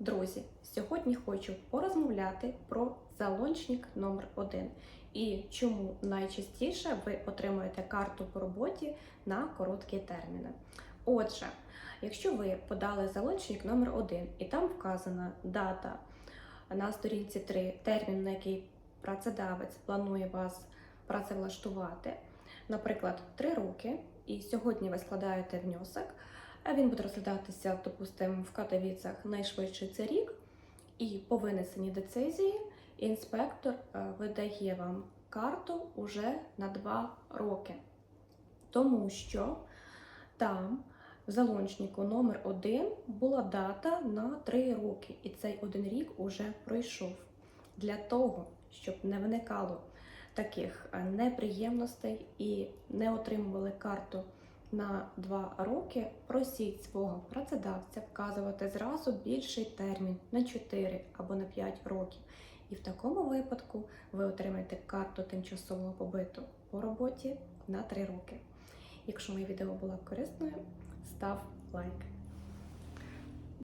Друзі, сьогодні хочу порозмовляти про залончник номер 1 і чому найчастіше ви отримуєте карту по роботі на короткі терміни. Отже, якщо ви подали залончник номер 1 і там вказана дата на сторінці 3, термін, на який працедавець планує вас працевлаштувати, наприклад, 3 роки, і сьогодні ви складаєте внесок, він буде розглядатися, допустимо, в Катовіцях найшвидше це рік, і по винесенні децизії інспектор е, видає вам карту уже на 2 роки. Тому що там в залончнику номер 1 була дата на 3 роки, і цей один рік уже пройшов. Для того, щоб не виникало таких е, неприємностей і не отримували карту на 2 роки, просіть свого працедавця вказувати зразу більший термін на 4 або на 5 років. І в такому випадку ви отримаєте карту тимчасового побиту по роботі на 3 роки. Якщо моє відео було корисною, став лайк.